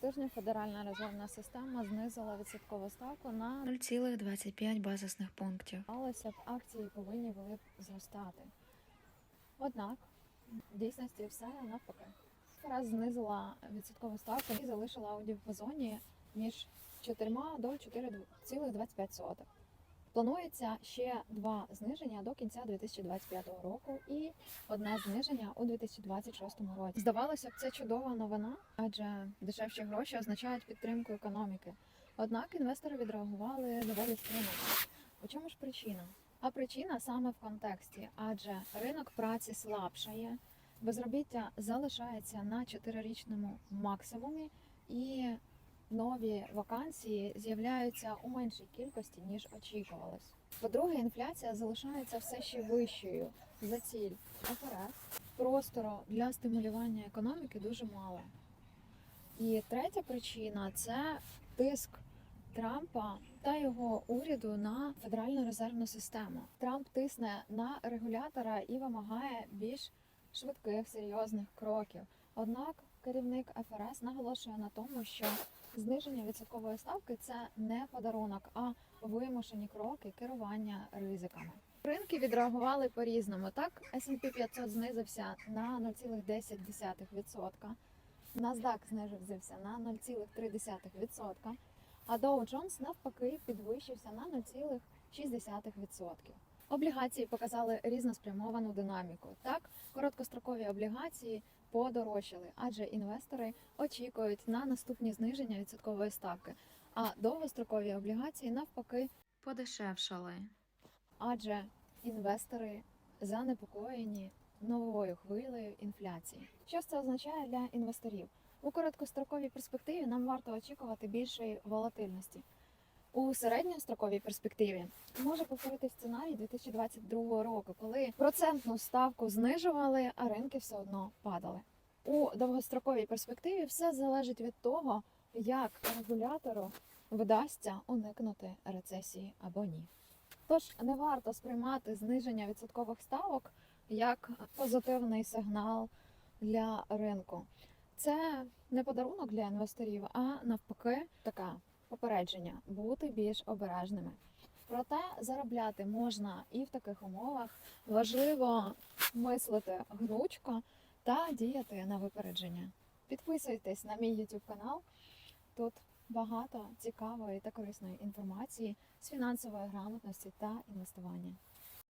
Цього тижня Федеральна резервна система знизила відсоткову ставку на 0,25 базисних пунктів. Здавалося б, акції повинні були б зростати. Однак, в дійсності все навпаки. Раз знизила відсоткову ставку і залишила у діапазоні між 4 до 4,25. Планується ще два зниження до кінця 2025 року і одне зниження у 2026 році. Здавалося б, це чудова новина, адже дешевші гроші означають підтримку економіки. Однак інвестори відреагували доволі стримано. У чому ж причина? А причина саме в контексті, адже ринок праці слабшає, безробіття залишається на 4-річному максимумі, і нові вакансії з'являються у меншій кількості ніж очікувалось. По-друге, інфляція залишається все ще вищою за ціль ФРС. Простору для стимулювання економіки дуже мало. І третя причина це тиск Трампа та його уряду на федеральну резервну систему. Трамп тисне на регулятора і вимагає більш швидких серйозних кроків. Однак керівник ФРС наголошує на тому, що зниження відсоткової ставки це не подарунок, а вимушені кроки керування ризиками. Ринки відреагували по-різному. Так, S&P 500 знизився на 0,10%, NASDAQ знизився на 0,3%, а Dow Jones навпаки підвищився на 0,6%. Облігації показали різноспрямовану динаміку. Так, короткострокові облігації подорожчали, адже інвестори очікують на наступні зниження відсоткової ставки, а довгострокові облігації навпаки подешевшали, адже інвестори занепокоєні новою хвилею інфляції. Що це означає для інвесторів? У короткостроковій перспективі нам варто очікувати більшої волатильності. У середньостроковій перспективі може повторити сценарій 2022 року, коли процентну ставку знижували, а ринки все одно падали. У довгостроковій перспективі все залежить від того, як регулятору вдасться уникнути рецесії або ні. Тож не варто сприймати зниження відсоткових ставок як позитивний сигнал для ринку. Це не подарунок для інвесторів, а навпаки, таке попередження бути більш обережними. Проте заробляти можна і в таких умовах. Важливо мислити гнучко та діяти на випередження. Підписуйтесь на мій YouTube канал. Тут багато цікавої та корисної інформації з фінансової грамотності та інвестування.